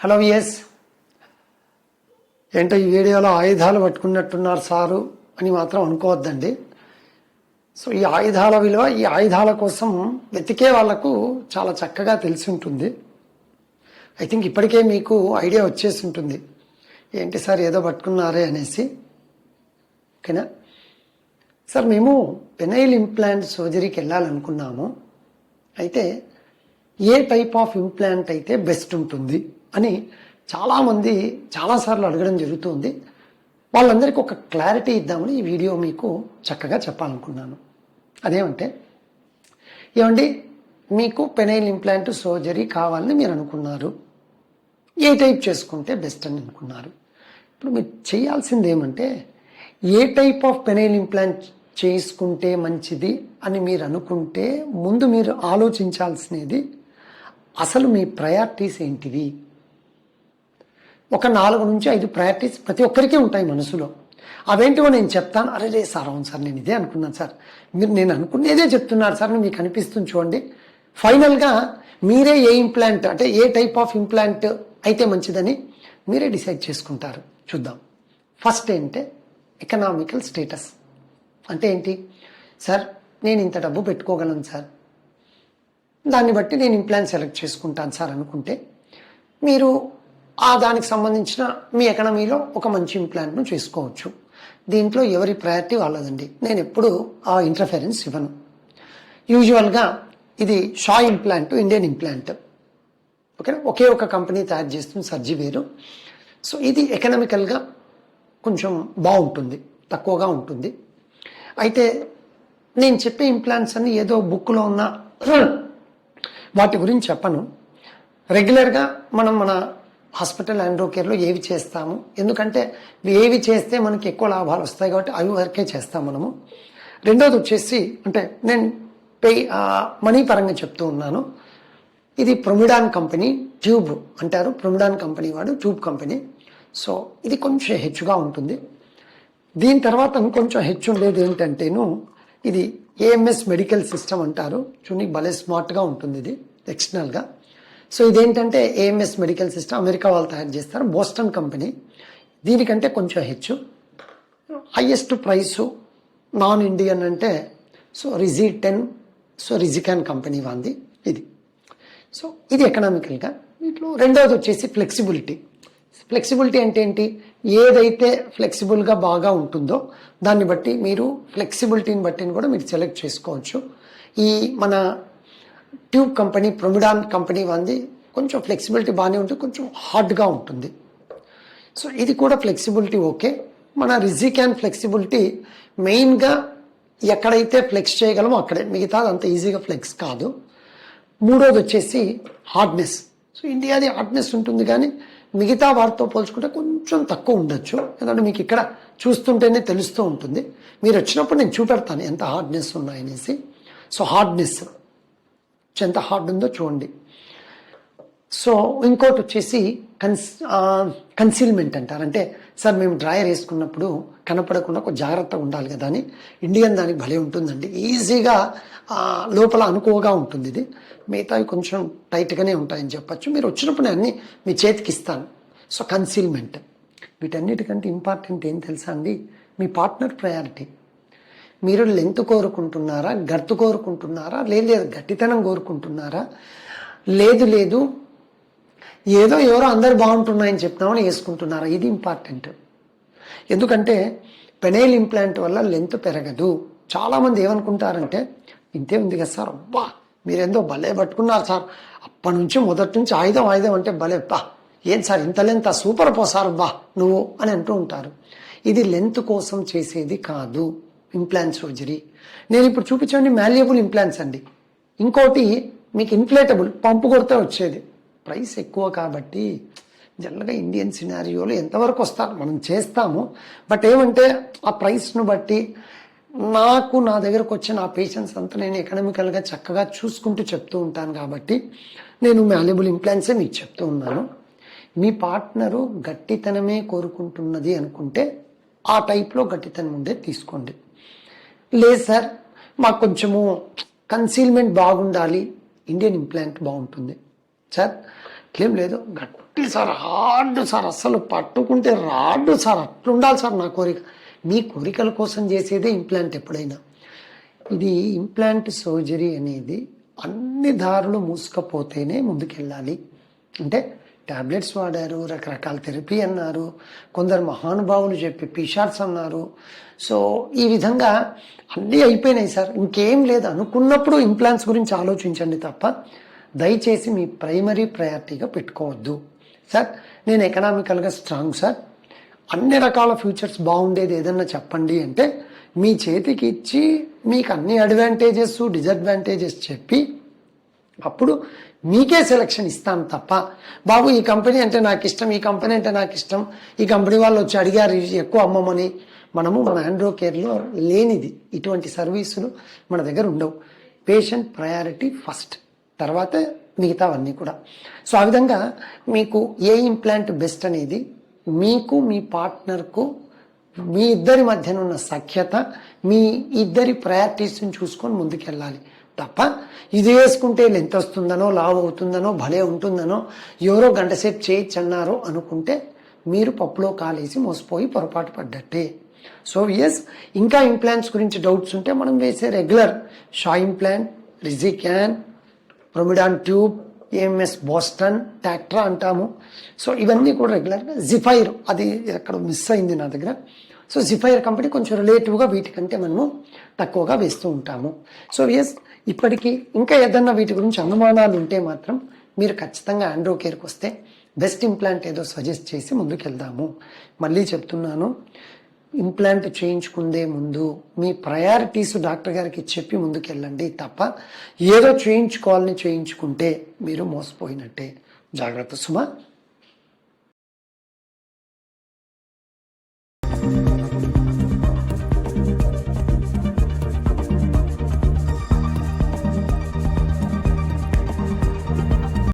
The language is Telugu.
హలో ఎస్ ఏంటో ఈ వీడియోలో ఆయుధాలు పట్టుకున్నట్టున్నారు సారు అని మాత్రం అనుకోవద్దండి. సో ఈ ఆయుధాల విలువ ఈ ఆయుధాల కోసం వెతికే వాళ్ళకు చాలా చక్కగా తెలిసి ఉంటుంది. ఐ థింక్ ఇప్పటికే మీకు ఐడియా వచ్చేసి ఉంటుంది. ఏంటి సార్ ఏదో పట్టుకున్నారే అనేసి. ఓకేనా? సార్ మేము పెనైల్ ఇంప్లాంట్ సర్జరీకి వెళ్ళాలనుకున్నాము. అయితే ఏ టైప్ ఆఫ్ ఇంప్లాంట్ అయితే బెస్ట్ ఉంటుంది అని చాలామంది చాలాసార్లు అడగడం జరుగుతుంది. వాళ్ళందరికీ ఒక క్లారిటీ ఇద్దామని ఈ వీడియో మీకు చక్కగా చెప్పాలనుకున్నాను. అదేమంటే ఏమండి మీకు పెనైల్ ఇంప్లాంట్ సర్జరీ కావాలని మీరు అనుకున్నారు. ఏ టైప్ చేసుకుంటే బెస్ట్ అని అనుకున్నారు. ఇప్పుడు మీరు చేయాల్సింది ఏమంటే a type of penile implant చేసుకుంటే మంచిది అని మీరు అనుకుంటే ముందు మీరు ఆలోచించాల్సినది అసలు మీ ప్రయారిటీస్ ఏంటివి? ఒక నాలుగు నుంచి ఐదు ప్రయారిటీస్ ప్రతి ఒక్కరికి ఉంటాయి మనసులో. అవేంటివో నేను చెప్తాను. అరే లే సార్ అవును సార్ నేను ఇదే అనుకున్నాను సార్. మీరు నేను అనుకునేదే చెప్తున్నారు సార్ మీకు అనిపిస్తుంది చూడండి. ఫైనల్గా మీరే ఏ ఇంప్లాంట్ అంటే ఏ టైప్ ఆఫ్ ఇంప్లాంట్ అయితే మంచిదని మీరే డిసైడ్ చేసుకుంటారు. చూద్దాం. ఫస్ట్ ఏంటంటే ఎకనామికల్ స్టేటస్. అంటే ఏంటి? సార్ నేను ఇంత డబ్బు పెట్టుకోగలను సార్. దాన్ని బట్టి నేను ఇంప్లాంట్ సెలెక్ట్ చేసుకుంటాను సార్ అనుకుంటే. మీరు ఆ దానికి సంబంధించిన మీ ఎకనమీలో ఒక మంచి ఇంప్లాంట్ను చేసుకోవచ్చు. దీంట్లో ఎవరి ప్రయారిటీ వాళ్ళదండి. నేను ఎప్పుడు ఆ ఇంటర్ఫెరెన్స్ ఇవ్వను. యూజువల్గా ఇది Shah implant Indian implant okay? ఒకే ఒక కంపెనీ తయారు చేస్తుంది సర్జీ వేరు. సో ఇది ఎకనామికల్గా కొంచెం బాగుంటుంది. తక్కువగా ఉంటుంది. అయితే నేను చెప్పే ఇంప్లాంట్స్ అన్ని ఏదో బుక్లో ఉన్న వాటి గురించి చెప్పను. రెగ్యులర్గా మనం మన హాస్పిటల్ ఆండ్రో కేర్లో ఏవి చేస్తాము? ఎందుకంటే ఏవి చేస్తే మనకి ఎక్కువ లాభాలు వస్తాయి కాబట్టి అవి వరకే చేస్తాం మనము. రెండోది వచ్చేసి అంటే నేను పే మనీ పరంగా చెప్తూ ఉన్నాను. ఇది ప్రొమిడాన్ కంపెనీ ట్యూబ్ అంటారు. ప్రొమిడాన్ కంపెనీ వాడు ట్యూబ్ కంపెనీ. సో ఇది కొంచెం హెచ్చుగా ఉంటుంది. దీని తర్వాత ఇంకొంచెం హెచ్చు ఉండేది ఏంటంటేను ఇది ఏఎంఎస్ మెడికల్ సిస్టమ్ అంటారు. చూనికి భలే స్మార్ట్గా ఉంటుంది ఇది ఎక్స్టర్నల్గా సో ఇదేంటంటే ఏఎంఎస్ మెడికల్ సిస్టమ్ అమెరికా వాళ్ళు తయారు చేస్తారు బోస్టన్ కంపెనీ దీనికంటే కొంచెం హెచ్చు. హయ్యెస్ట్ ప్రైసు నాన్ ఇండియన్ అంటే సో రిజీ టెన్ సో రిజికాన్ కంపెనీ వాంది ఇది. సో ఇది ఎకనామికల్గా వీటిలో రెండవది వచ్చేసి ఫ్లెక్సిబిలిటీ ఫ్లెక్సిబిలిటీ అంటే ఏంటి? ఏదైతే ఫ్లెక్సిబుల్గా బాగా ఉంటుందో దాన్ని బట్టి మీరు ఫ్లెక్సిబిలిటీని బట్టి కూడా మీరు సెలెక్ట్ చేసుకోవచ్చు. ఈ మన ట్యూబ్ కంపెనీ ప్రొమిడాన్ కంపెనీ వంది కొంచెం ఫ్లెక్సిబిలిటీ బాగానే ఉంటుంది కొంచెం హార్డ్గా ఉంటుంది. సో ఇది కూడా ఫ్లెక్సిబిలిటీ ఓకే. మన రిజికాన్ ఫ్లెక్సిబిలిటీ మెయిన్గా ఎక్కడైతే ఫ్లెక్స్ చేయగలమో అక్కడే. మిగతా అంత ఈజీగా ఫ్లెక్స్ కాదు. మూడోది వచ్చేసి హార్డ్నెస్. సో ఇండియాది హార్డ్నెస్ ఉంటుంది కానీ మిగతా వారితో పోల్చుకుంటే కొంచెం తక్కువ ఉండొచ్చు. ఎందుకంటే మీకు ఇక్కడ చూస్తుంటేనే తెలుస్తూ ఉంటుంది. మీరు వచ్చినప్పుడు నేను చూపెడతాను ఎంత హార్డ్నెస్ ఉన్నాయనేసి. సో హార్డ్నెస్ ఎంత హార్డ్ ఉందో చూడండి. సో ఇంకోటి వచ్చేసి కన్స్ కన్సీల్మెంట్ అంటారు. అంటే సార్ మేము డ్రాయర్ వేసుకున్నప్పుడు కనపడకుండా ఒక జాగ్రత్తగా ఉండాలి కదా అని. ఇండియన్ దానికి భలే ఉంటుందండి. ఈజీగా లోపల అనుకోగా ఉంటుంది ఇది. మిగతావి కొంచెం టైట్గానే ఉంటాయని చెప్పచ్చు. మీరు వచ్చినప్పుడు అన్నీ మీ చేతికి ఇస్తాను. సో కన్సీల్మెంట్ వీటన్నిటికంటే ఇంపార్టెంట్ ఏం తెలుసా అండి? మీ పార్ట్నర్ ప్రయారిటీ. మీరు లెంత్ కోరుకుంటున్నారా? గర్తు కోరుకుంటున్నారా? లేదు లేదు గట్టితనం కోరుకుంటున్నారా? లేదు లేదు ఏదో ఎవరో అందరు బాగుంటున్నాయని చెప్తామని వేసుకుంటున్నారా? ఇది ఇంపార్టెంట్ ఎందుకంటే పెనైల్ ఇంప్లాంట్ వల్ల లెంత్ పెరగదు. చాలామంది ఏమనుకుంటారంటే ఇంతే ఉంది కదా సార్ అబ్బా మీరేందో భలే పట్టుకున్నారు సార్. అప్పటి నుంచి మొదటి నుంచి ఆయుధం ఆయుధం అంటే భలే బా ఏం సార్ ఇంత లెంత్ సూపర్ పోసారు బా నువ్వు అని అంటూ ఉంటారు. ఇది లెంత్ కోసం చేసేది కాదు. Implant surgery. నేను ఇప్పుడు చూపించండి మాల్యబుల్ ఇంప్లాంట్స్ అండి. ఇంకోటి మీకు ఇన్ఫ్లేటబుల్ పంపు కొడితే వచ్చేది. ప్రైస్ ఎక్కువ కాబట్టి జనరల్గా ఇండియన్ సినారియోలో ఎంతవరకు వస్తారు మనం చేస్తాము. బట్ ఏమంటే ఆ ప్రైస్ను బట్టి నాకు నా దగ్గరకు వచ్చిన ఆ పేషెంట్స్ అంతా నేను ఎకనామికల్గా చక్కగా చూసుకుంటూ చెప్తూ ఉంటాను కాబట్టి నేను మాల్యబుల్ ఇంప్లాంట్సే మీకు చెప్తూ ఉన్నాను. మీ పార్ట్నరు గట్టితనమే కోరుకుంటున్నది అనుకుంటే ఆ టైప్లో గట్టితనం ఉండే తీసుకోండి. లేదు సార్ మాకు కొంచెము కన్సీల్మెంట్ బాగుండాలి. ఇండియన్ ఇంప్లాంట్ బాగుంటుంది. సార్ ఏం లేదు. గట్టి సార్ హార్డ్ సార్ అస్సలు పట్టుకుంటే రాడ్ సార్. అట్లుండాలి సార్ నా కోరిక. మీ కోరికల కోసం చేసేదే ఇంప్లాంట్ ఎప్పుడైనా. ఇది ఇంప్లాంట్ సర్జరీ అనేది అన్ని దారులు మూసుకపోతేనే ముందుకెళ్ళాలి. అంటే టాబ్లెట్స్ వాడారు రకరకాల థెరపీ అన్నారు కొందరు మహానుభావులు చెప్పి పిషార్ట్స్ అన్నారు. సో ఈ విధంగా అన్నీ అయిపోయినాయి సార్. ఇంకేం లేదు. అనుకున్నప్పుడు ఇంప్లాంట్స్ గురించి ఆలోచించండి తప్ప దయచేసి మీ ప్రైమరీ ప్రయారిటీగా పెట్టుకోవద్దు. సార్ నేను ఎకనామికల్గా స్ట్రాంగ్ సార్. అన్ని రకాల ఫ్యూచర్స్ బాగుండేది ఏదన్నా చెప్పండి అంటే మీ చేతికి ఇచ్చి మీకు అన్ని అడ్వాంటేజెస్ డిసడ్వాంటేజెస్ చెప్పి అప్పుడు మీకే సెలక్షన్ ఇస్తాను తప్ప బాబు ఈ కంపెనీ అంటే నాకు ఇష్టం ఈ కంపెనీ అంటే నాకు ఇష్టం ఈ కంపెనీ వాళ్ళు వచ్చి అడిగారు ఎక్కువ అమ్మమని. మనము మన ఆండ్రో కేర్లో లేనిది. ఇటువంటి సర్వీసులు మన దగ్గర ఉండవు. Patient priority first. తర్వాత మిగతావన్నీ కూడా. సో ఆ విధంగా మీకు ఏ ఇంప్లాంట్ బెస్ట్ అనేది మీకు మీ పార్ట్నర్కు మీ ఇద్దరి మధ్యన ఉన్న సఖ్యత మీ ఇద్దరి ప్రయారిటీస్ని చూసుకొని ముందుకెళ్ళాలి. తప్ప ఇది వేసుకుంటే లెంత్ వస్తుందనో లావు అవుతుందనో భలే ఉంటుందనో ఎవరో గంట సేపు చేయొచ్చు అన్నారో అనుకుంటే మీరు పప్పులో కాలేసి మోసపోయి పొరపాటు పడ్డట్టే. సో ఎస్ ఇంకా ఇంప్లాంట్స్ గురించి డౌట్స్ ఉంటే మనం వేసే regular Shah implant Rigicon Promedon tube AMS Boston Tactra అంటాము. సో ఇవన్నీ కూడా రెగ్యులర్గా జిఫైర్ అది ఎక్కడ మిస్ అయింది నా దగ్గర. సో జిఫైర్ కంపెనీ కొంచెం రిలేటివ్గా వీటికంటే మనము తక్కువగా వేస్తూ ఉంటాము. సో ఎస్ ఇప్పటికీ ఇంకా ఏదన్నా వీటి గురించి అనుమానాలు ఉంటే మాత్రం మీరు ఖచ్చితంగా ఆండ్రో కేర్కి వస్తే బెస్ట్ ఇంప్లాంట్ ఏదో సజెస్ట్ చేసి ముందుకెళ్దాము. మళ్ళీ చెప్తున్నాను. ఇంప్లాంట్ చేయించుకుందే ముందు మీ ప్రయారిటీస్ డాక్టర్ గారికి చెప్పి ముందుకెళ్ళండి తప్ప ఏదో చేయించుకోవాలని చేయించుకుంటే మీరు మోసపోయినట్టే. జాగ్రత్త సుమ.